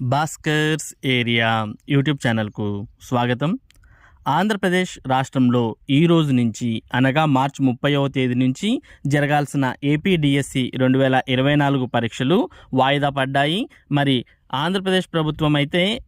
Bhaskar's area YouTube ఛానల్కు స్వాగతం. ఆంధ్రప్రదేశ్ రాష్ట్రంలో ఈ రోజు నుంచి అనగా మార్చి ముప్పైవ తేదీ నుంచి జరగాల్సిన ఏపీడిఎస్సి రెండు వేల ఇరవై నాలుగు పరీక్షలు వాయిదా పడ్డాయి. మరి ఆంధ్రప్రదేశ్ ప్రభుత్వం అయితే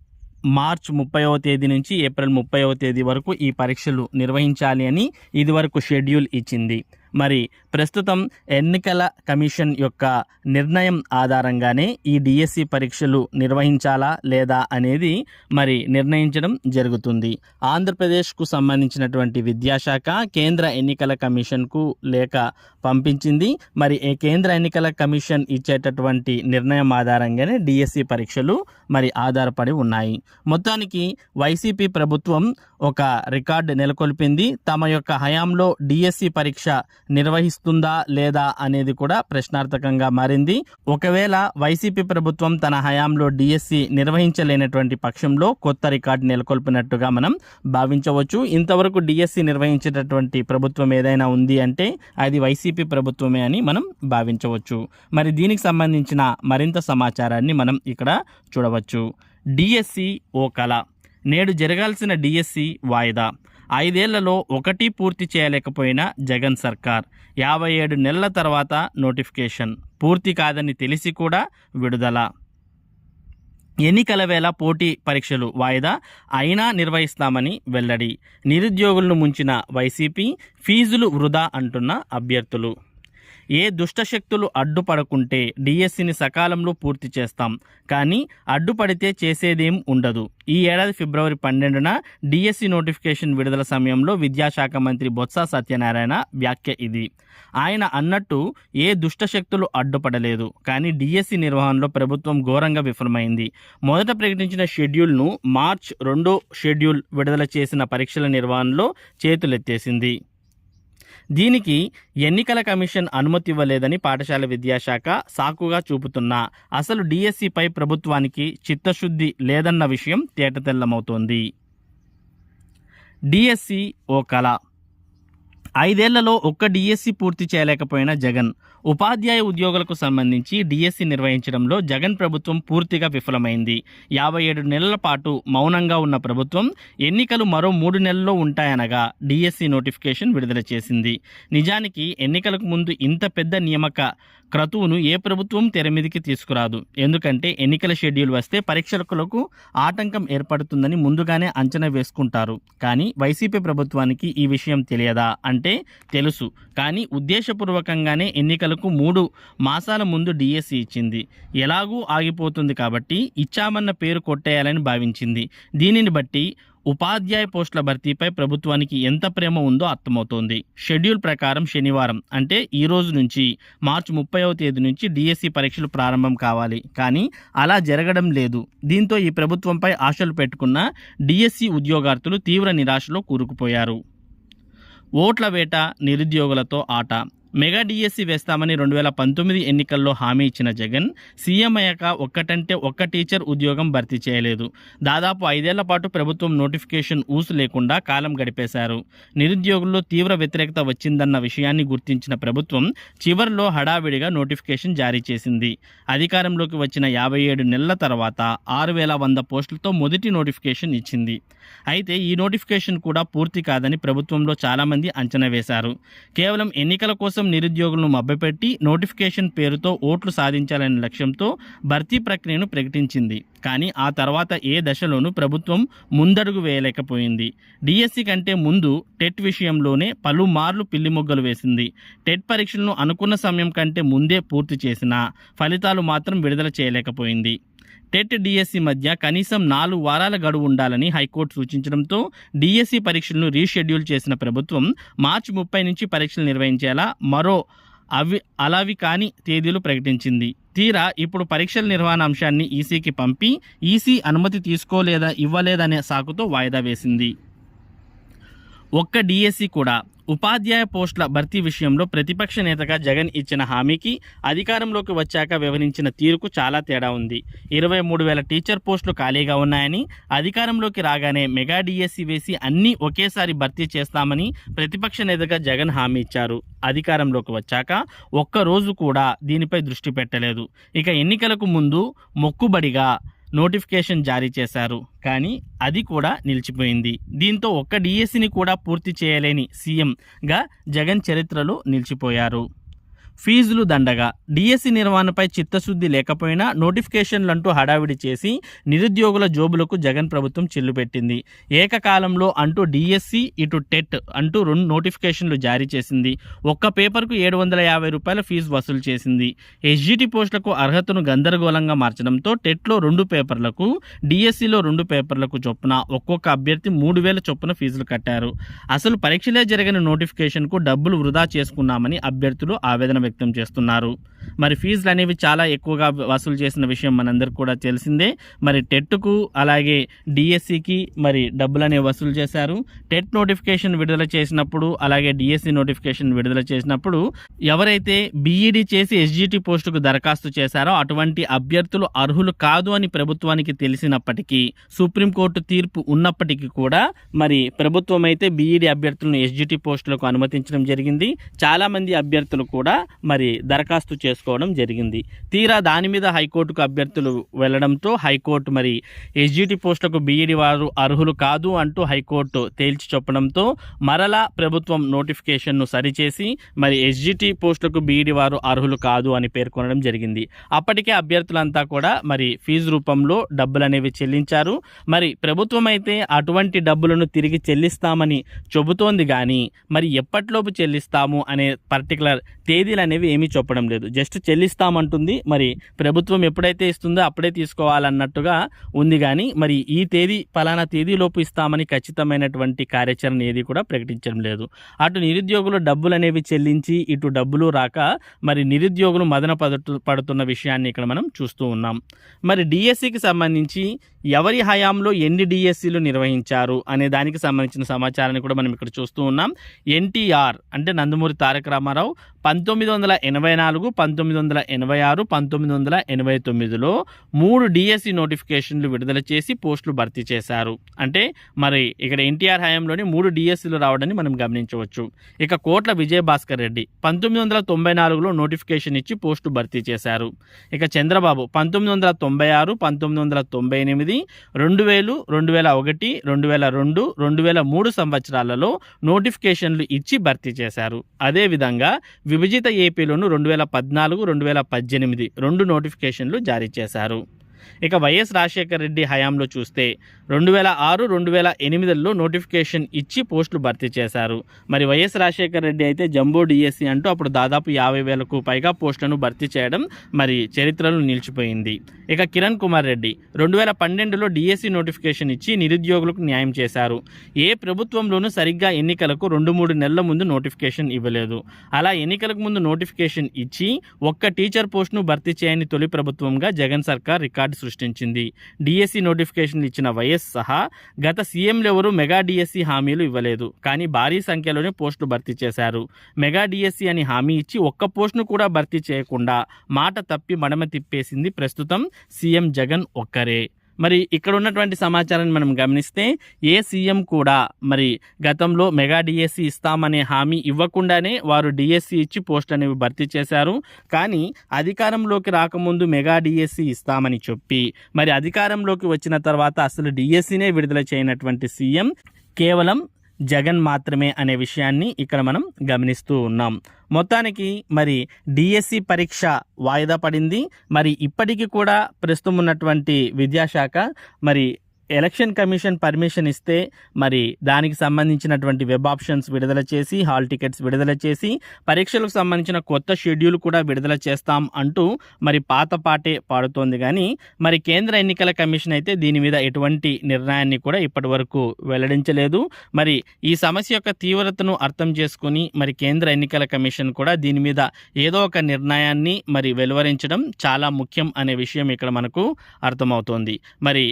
మార్చ్ ముప్పైవ తేదీ నుంచి ఏప్రిల్ ముప్పైవ తేదీ వరకు ఈ పరీక్షలు నిర్వహించాలి అని ఇదివరకు షెడ్యూల్ ఇచ్చింది. మరి ప్రస్తుతం ఎన్నికల కమిషన్ యొక్క నిర్ణయం ఆధారంగానే ఈ డిఎస్సి పరీక్షలు నిర్వహించాలా లేదా అనేది మరి నిర్ణయించడం జరుగుతుంది. ఆంధ్రప్రదేశ్కు సంబంధించినటువంటి విద్యాశాఖ కేంద్ర ఎన్నికల కమిషన్కు లేఖ పంపించింది. మరి ఈ కేంద్ర ఎన్నికల కమిషన్ ఇచ్చేటటువంటి నిర్ణయం ఆధారంగానే డిఎస్సి పరీక్షలు మరి ఆధారపడి ఉన్నాయి. మొత్తానికి వైసీపీ ప్రభుత్వం ఒక రికార్డు నెలకొల్పింది. తమ యొక్క హయాంలో డిఎస్సి పరీక్ష నిర్వహిస్తుందా లేదా అనేది కూడా ప్రశ్నార్థకంగా మారింది. ఒకవేళ వైసీపీ ప్రభుత్వం తన హయాంలో డిఎస్సి నిర్వహించలేనటువంటి పక్షంలో కొత్త రికార్డు నెలకొల్పినట్టుగా మనం భావించవచ్చు. ఇంతవరకు డిఎస్సి నిర్వహించేటటువంటి ప్రభుత్వం ఏదైనా ఉంది అంటే అది వైసీపీ ప్రభుత్వమే అని మనం భావించవచ్చు. మరి దీనికి సంబంధించిన మరింత సమాచారాన్ని మనం ఇక్కడ చూడవచ్చు. డిఎస్సి ఓ కళ. నేడు జరగాల్సిన డిఎస్సి వాయిదా. ఐదేళ్ళలో ఒకటి పూర్తి చేయలేకపోయిన జగన్ సర్కార్. యాభై ఏడు నెలల తర్వాత నోటిఫికేషన్. పూర్తి కాదని తెలిసి కూడా విడుదల. ఎన్నికల వేళ పోటీ పరీక్షలు వాయిదా అయినా నిర్వహిస్తామని వెల్లడి. నిరుద్యోగులను ముంచిన వైసీపీ ఫీజులు వృధా అంటున్న అభ్యర్థులు. ఏ దుష్టశక్తులు అడ్డుపడకుంటే డిఎస్సిని సకాలంలో పూర్తి చేస్తాం. కానీ అడ్డుపడితే చేసేదేం ఉండదు. ఈ ఏడాది ఫిబ్రవరి పన్నెండున డిఎస్సి నోటిఫికేషన్ విడుదల సమయంలో విద్యాశాఖ మంత్రి బొత్స సత్యనారాయణ వ్యాఖ్య ఇది. ఆయన అన్నట్టు ఏ దుష్టశక్తులు అడ్డుపడలేదు. కానీ డిఎస్సి నిర్వహణలో ప్రభుత్వం ఘోరంగా విఫలమైంది. మొదట ప్రకటించిన షెడ్యూల్ను మార్చ్ రెండో షెడ్యూల్ విడుదల చేసిన పరీక్షల నిర్వహణలో చేతులెత్తేసింది. దీనికి ఎన్నికల కమిషన్ అనుమతి ఇవ్వలేదని పాఠశాల విద్యాశాఖ సాకుగా చూపుతున్నా. అసలు డిఎస్సిపై ప్రభుత్వానికి చిత్తశుద్ధి లేదన్న విషయం తేటతెల్లమవుతోంది. డిఎస్సి ఓ కళ ఐదేళ్ళలో ఒక్క డిఎస్సి పూర్తి చేయలేకపోయిన జగన్. ఉపాధ్యాయ ఉద్యోగులకు సంబంధించి డిఎస్సి నిర్వహించడంలో జగన్ ప్రభుత్వం పూర్తిగా విఫలమైంది. యాభై ఏడు నెలల పాటు మౌనంగా ఉన్న ప్రభుత్వం ఎన్నికలు మరో మూడు నెలల్లో ఉంటాయనగా డిఎస్సి నోటిఫికేషన్ విడుదల చేసింది. నిజానికి ఎన్నికలకు ముందు ఇంత పెద్ద నియామక క్రతువును ఏ ప్రభుత్వం తెరమీదికి తీసుకురాదు. ఎందుకంటే ఎన్నికల షెడ్యూల్ వస్తే పరీక్షలకు ఆటంకం ఏర్పడుతుందని ముందుగానే అంచనా వేసుకుంటారు. కానీ వైసీపీ ప్రభుత్వానికి ఈ విషయం తెలియదా? అంటే తెలుసు. కానీ ఉద్దేశపూర్వకంగానే ఎన్నికలకు మూడు మాసాల ముందు డిఎస్సి ఇచ్చింది. ఎలాగూ ఆగిపోతుంది కాబట్టి ఇచ్చామన్న పేరు కొట్టేయాలని భావించింది. దీనిని బట్టి ఉపాధ్యాయ పోస్టుల భర్తీపై ప్రభుత్వానికి ఎంత ప్రేమ ఉందో అర్థమవుతోంది. షెడ్యూల్ ప్రకారం శనివారం అంటే ఈ రోజు నుంచి మార్చి ముప్పైవ తేదీ నుంచి డిఎస్సి పరీక్షలు ప్రారంభం కావాలి. కానీ అలా జరగడం లేదు. దీంతో ఈ ప్రభుత్వంపై ఆశలు పెట్టుకున్న డిఎస్సి ఉద్యోగార్థులు తీవ్ర నిరాశలో కూరుకుపోయారు. ఓట్ల వేట నిరుద్యోగులతో ఆట. మెగా డిఎస్సి వేస్తామని రెండు వేల పంతొమ్మిది ఎన్నికల్లో హామీ ఇచ్చిన జగన్ సీఎం అయ్యాక ఒక్కటంటే ఒక్క టీచర్ ఉద్యోగం భర్తీ చేయలేదు. దాదాపు ఐదేళ్ళ పాటు ప్రభుత్వం నోటిఫికేషన్ ఊసు లేకుండా కాలం గడిపేశారు. నిరుద్యోగుల్లో తీవ్ర వ్యతిరేకత వచ్చిందన్న విషయాన్ని గుర్తించిన ప్రభుత్వం చివరిలో హడావిడిగా నోటిఫికేషన్ జారీ చేసింది. అధికారంలోకి వచ్చిన యాభై ఏడు నెలల తర్వాత ఆరు వేల వంద పోస్టులతో మొదటి నోటిఫికేషన్ ఇచ్చింది. అయితే ఈ నోటిఫికేషన్ కూడా పూర్తి కాదని ప్రభుత్వంలో చాలామంది అంచనా వేశారు. కేవలం ఎన్నికల కోసం నిరుద్యోగులను మభ్యపెట్టి నోటిఫికేషన్ పేరుతో ఓట్లు సాధించాలనే లక్ష్యంతో భర్తీ ప్రక్రియను ప్రకటించింది. కానీ ఆ తర్వాత ఏ దశలోనూ ప్రభుత్వం ముందడుగు వేయలేకపోయింది. డిఎస్సి కంటే ముందు టెట్ విషయంలోనే పలుమార్లు పిల్లిమొగ్గలు వేసింది. టెట్ పరీక్షలను అనుకున్న సమయం కంటే ముందే పూర్తి చేసినా ఫలితాలు మాత్రం విడుదల చేయలేకపోయింది. టెట్ డిఎస్సి మధ్య కనీసం నాలుగు వారాల గడువు ఉండాలని హైకోర్టు సూచించడంతో డిఎస్సి పరీక్షలను రీషెడ్యూల్ చేసిన ప్రభుత్వం మార్చి ముప్పై నుంచి పరీక్షలు నిర్వహించేలా మరో అవి అలావి కాని తేదీలు ప్రకటించింది. తీరా ఇప్పుడు పరీక్షల నిర్వహణ అంశాన్ని ఈసీకి పంపి ఈసీ అనుమతి తీసుకోలేదా ఇవ్వలేదనే సాకుతో వాయిదా వేసింది. ఒక్క డిఎస్సి కూడా ఉపాధ్యాయ పోస్టుల భర్తీ విషయంలో ప్రతిపక్ష నేతగా జగన్ ఇచ్చిన హామీకి అధికారంలోకి వచ్చాక వివరించిన తీరుకు చాలా తేడా ఉంది. ఇరవై మూడు వేల టీచర్ పోస్టులు ఖాళీగా ఉన్నాయని అధికారంలోకి రాగానే మెగా డిఎస్సి వేసి అన్నీ ఒకేసారి భర్తీ చేస్తామని ప్రతిపక్ష నేతగా జగన్ హామీ ఇచ్చారు. అధికారంలోకి వచ్చాక ఒక్క రోజు కూడా దీనిపై దృష్టి పెట్టలేదు. ఇక ఎన్నికలకు ముందు మొక్కుబడిగా నోటిఫికేషన్ జారీ చేశారు. కానీ అది కూడా నిలిచిపోయింది. దీంతో ఒక్క డిఎస్సిని కూడా పూర్తి చేయలేని సీఎంగా జగన్ చరిత్రలో నిలిచిపోయారు. ఫీజులు దండగా. డిఎస్సి నిర్వహణపై చిత్తశుద్ధి లేకపోయినా నోటిఫికేషన్లంటూ హడావిడి చేసి నిరుద్యోగుల జోబులకు జగన్ ప్రభుత్వం చిల్లుపెట్టింది ఏకకాలంలో అంటూ డిఎస్సి ఇటు టెట్ అంటూ రెండు నోటిఫికేషన్లు జారీ చేసింది. ఒక్క పేపర్కు ఏడు వందల యాభై రూపాయల ఫీజు వసూలు చేసింది. ఎస్జిటి పోస్టులకు అర్హతను గందరగోళంగా మార్చడంతో టెట్లో రెండు పేపర్లకు డిఎస్సిలో రెండు పేపర్లకు చొప్పున ఒక్కొక్క అభ్యర్థి మూడు వేల చొప్పున ఫీజులు కట్టారు. అసలు పరీక్షలే జరిగిన నోటిఫికేషన్కు డబ్బులు వృధా చేసుకున్నామని అభ్యర్థులు ఆవేదన వ్యక్తం చేస్తున్నారు. మరి ఫీజులు అనేవి చాలా ఎక్కువగా వసూలు చేసిన విషయం మనందరికి కూడా తెలిసిందే. మరి టెట్కు అలాగే డిఎస్సికి మరి డబ్బులు అనేవి వసూలు చేశారు. టెట్ నోటిఫికేషన్ విడుదల చేసినప్పుడు అలాగే డిఎస్సి నోటిఫికేషన్ విడుదల చేసినప్పుడు ఎవరైతే బీఈడి చేసి ఎస్జిటి పోస్టుకు దరఖాస్తు చేశారో అటువంటి అభ్యర్థులు అర్హులు కాదు అని ప్రభుత్వానికి తెలిసినప్పటికీ సుప్రీంకోర్టు తీర్పు ఉన్నప్పటికీ కూడా మరి ప్రభుత్వం అయితే బీఈడి అభ్యర్థులను ఎస్జిటి పోస్టులకు అనుమతించడం జరిగింది. చాలామంది అభ్యర్థులు కూడా మరి దరఖాస్తు చేసుకోవడం జరిగింది. తీరా దాని మీద హైకోర్టుకు అభ్యర్థులు వెళ్ళడంతో హైకోర్టు మరి ఎస్జిటి పోస్టులకు బీఈడి వారు అర్హులు కాదు అంటూ హైకోర్టు తేల్చి చెప్పడంతో మరలా ప్రభుత్వం నోటిఫికేషన్ను సరిచేసి మరి ఎస్జిటి పోస్టులకు బీఈడి వారు అర్హులు కాదు అని పేర్కొనడం జరిగింది. అప్పటికే అభ్యర్థులంతా కూడా మరి ఫీజు రూపంలో డబ్బులు అనేవి చెల్లించారు. మరి ప్రభుత్వం అయితే అటువంటి డబ్బులను తిరిగి చెల్లిస్తామని చెబుతోంది కానీ మరి ఎప్పటిలోపు చెల్లిస్తాము అనే పర్టికులర్ తేదీలు అనేవి ఏమీ చెప్పడం లేదు. జస్ట్ చెల్లిస్తామంటుంది. మరి ప్రభుత్వం ఎప్పుడైతే ఇస్తుందో అప్పుడే తీసుకోవాలన్నట్టుగా ఉంది కానీ మరి ఈ తేదీ ఫలానా తేదీలోపు ఇస్తామని ఖచ్చితమైనటువంటి కార్యాచరణ ఏది కూడా ప్రకటించడం లేదు. అటు నిరుద్యోగులు డబ్బులు అనేవి చెల్లించి ఇటు డబ్బులు రాక మరి నిరుద్యోగులు మదన పడుతు పడుతున్న విషయాన్ని ఇక్కడ మనం చూస్తూ ఉన్నాం. మరి డిఎస్సికి సంబంధించి ఎవరి హయాంలో ఎన్ని డిఎస్సీలు నిర్వహించారు అనే దానికి సంబంధించిన సమాచారాన్ని కూడా మనం ఇక్కడ చూస్తూ ఉన్నాం. ఎన్టీఆర్ అంటే నందమూరి తారక రామారావు పంతొమ్మిది వందల ఎనభై నాలుగు పంతొమ్మిది వందల ఎనభై ఆరు పంతొమ్మిది వందల ఎనభై తొమ్మిదిలో మూడు డిఎస్సి నోటిఫికేషన్లు విడుదల చేసి పోస్టులు భర్తీ చేశారు. అంటే మరి ఇక్కడ ఎన్టీఆర్ హయాంలోని మూడు డిఎస్సీలు రావడాన్ని మనం గమనించవచ్చు. ఇక కోట్ల విజయభాస్కర్ రెడ్డి పంతొమ్మిది వందల తొంభై నాలుగులో నోటిఫికేషన్ ఇచ్చి పోస్టు భర్తీ చేశారు. ఇక చంద్రబాబు పంతొమ్మిది వందల తొంభై ఆరు పంతొమ్మిది వందల తొంభై ఎనిమిది రెండు వేలు రెండు వేల ఒకటి రెండు వేల రెండు రెండు వేల మూడు సంవత్సరాలలో నోటిఫికేషన్లు ఇచ్చి భర్తీ చేశారు. అదేవిధంగా విభజిత ఏపీలోను రెండు వేల పద్నాలుగు రెండు వేల పద్దెనిమిది రెండు నోటిఫికేషన్లు జారీ చేశారు. ఇక వైఎస్ రాజశేఖర రెడ్డి హయాంలో చూస్తే రెండు వేల ఆరు రెండు వేల ఎనిమిదిలో నోటిఫికేషన్ ఇచ్చి పోస్టులు భర్తీ చేశారు. మరి వైఎస్ రాజశేఖర రెడ్డి అయితే జంబో డిఎస్సి అంటూ అప్పుడు దాదాపు యాభై వేలకు పైగా పోస్టులను భర్తీ చేయడం మరి చరిత్రలో నిలిచిపోయింది. ఇక కిరణ్ కుమార్ రెడ్డి రెండు వేల పన్నెండులో డిఎస్సి నోటిఫికేషన్ ఇచ్చి నిరుద్యోగులకు న్యాయం చేశారు. ఏ ప్రభుత్వంలోనూ సరిగ్గా ఎన్నికలకు రెండు మూడు నెలల ముందు నోటిఫికేషన్ ఇవ్వలేదు. అలా ఎన్నికలకు ముందు నోటిఫికేషన్ ఇచ్చి ఒక్క టీచర్ పోస్టును భర్తీ చేయని తొలి ప్రభుత్వంగా జగన్ సర్కార్ రికార్డు సృష్టించింది. డిఎస్సి నోటిఫికేషన్లు ఇచ్చిన వైఎస్ సహా గత సీఎంలు ఎవరు మెగా డిఎస్సి హామీలు ఇవ్వలేదు. కానీ భారీ సంఖ్యలోనే పోస్టులు భర్తీ చేశారు. మెగా డిఎస్సి అని హామీ ఇచ్చి ఒక్క పోస్టును కూడా భర్తీ చేయకుండా మాట తప్పి మడమ తిప్పేసింది ప్రస్తుతం సీఎం జగన్ ఒక్కరే. మరి ఇక్కడ ఉన్నటువంటి సమాచారాన్ని మనం గమనిస్తే ఏ సీఎం కూడా మరి గతంలో మెగా డిఎస్సి ఇస్తామనే హామీ ఇవ్వకుండానే వారు డిఎస్సి ఇచ్చి పోస్ట్ అనేవి భర్తీ చేశారు. కానీ అధికారంలోకి రాకముందు మెగా డిఎస్సి ఇస్తామని చెప్పి మరి అధికారంలోకి వచ్చిన తర్వాత అసలు డిఎస్సినే విడుదల చేయనటువంటి సీఎం కేవలం జగన్ మాత్రమే అనే విషయాన్ని ఇక్కడ మనం గమనిస్తూ ఉన్నాం. మొత్తానికి మరి డిఎస్సి పరీక్ష వాయిదా పడింది. మరి ఇప్పటికీ కూడా ప్రస్తుతం ఉన్నటువంటి విద్యాశాఖ మరి ఎలక్షన్ కమిషన్ పర్మిషన్ ఇస్తే మరి దానికి సంబంధించినటువంటి వెబ్ ఆప్షన్స్ విడుదల చేసి హాల్ టికెట్స్ విడుదల చేసి పరీక్షలకు సంబంధించిన కొత్త షెడ్యూల్ కూడా విడుదల చేస్తాం అంటూ మరి పాత పాటే పాడుతోంది. కానీ మరి కేంద్ర ఎన్నికల కమిషన్ అయితే దీని మీద ఎటువంటి నిర్ణయాన్ని కూడా ఇప్పటి వరకు వెల్లడించలేదు. మరి ఈ సమస్య యొక్క తీవ్రతను అర్థం చేసుకుని మరి కేంద్ర ఎన్నికల కమిషన్ కూడా దీని మీద ఏదో ఒక నిర్ణయాన్ని మరి వెలువరించడం చాలా ముఖ్యం అనే విషయం ఇక్కడ మనకు అర్థమవుతోంది. మరి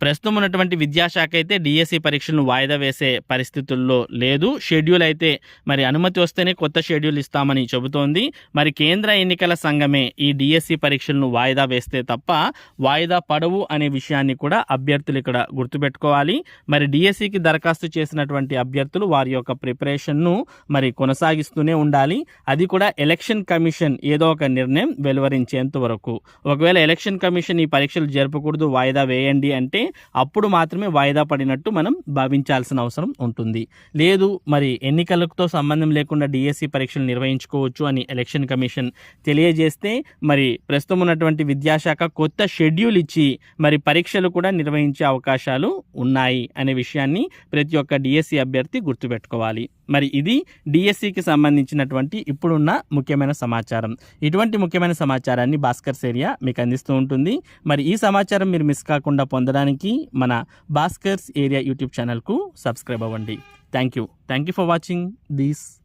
ప్రస్తుతం ఉన్నటువంటి విద్యాశాఖ అయితే డిఎస్సి పరీక్షలను వాయిదా వేసే పరిస్థితుల్లో లేదు. షెడ్యూల్ అయితే మరి అనుమతి వస్తేనే కొత్త షెడ్యూల్ ఇస్తామని చెబుతోంది. మరి కేంద్ర ఎన్నికల సంఘమే ఈ డిఎస్సి పరీక్షలను వాయిదా వేస్తే తప్ప వాయిదా పడవు అనే విషయాన్ని కూడా అభ్యర్థులు ఇక్కడ గుర్తుపెట్టుకోవాలి. మరి డిఎస్సికి దరఖాస్తు చేసినటువంటి అభ్యర్థులు వారి యొక్క ప్రిపరేషన్ను మరి కొనసాగిస్తూనే ఉండాలి. అది కూడా ఎలక్షన్ కమిషన్ ఏదో ఒక నిర్ణయం వెలువరించేంత వరకు. ఒకవేళ ఎలక్షన్ కమిషన్ ఈ పరీక్షలు జరపకూడదు వాయిదా వేయండి అంటే అప్పుడు మాత్రమే వాయిదా పడినట్టు మనం భావించాల్సిన అవసరం ఉంటుంది. లేదు మరి ఎన్నికలతో సంబంధం లేకుండా డిఎస్సి పరీక్షలు నిర్వహించుకోవచ్చు అని ఎలక్షన్ కమిషన్ తెలియజేస్తే మరి ప్రస్తుతం ఉన్నటువంటి విద్యాశాఖ కొత్త షెడ్యూల్ ఇచ్చి మరి పరీక్షలు కూడా నిర్వహించే అవకాశాలు ఉన్నాయి అనే విషయాన్ని ప్రతి ఒక్క డిఎస్సి అభ్యర్థి గుర్తుపెట్టుకోవాలి. మరి ఇది డిఎస్సికి సంబంధించినటువంటి ఇప్పుడున్న ముఖ్యమైన సమాచారం. ఇటువంటి ముఖ్యమైన సమాచారాన్ని భాస్కర్స్ ఏరియా మీకు అందిస్తూ ఉంటుంది. మరి ఈ సమాచారం మీరు మిస్ కాకుండా పొందడానికి మన భాస్కర్స్ ఏరియా యూట్యూబ్ ఛానల్కు సబ్స్క్రైబ్ అవ్వండి. Thank you thank you for watching. This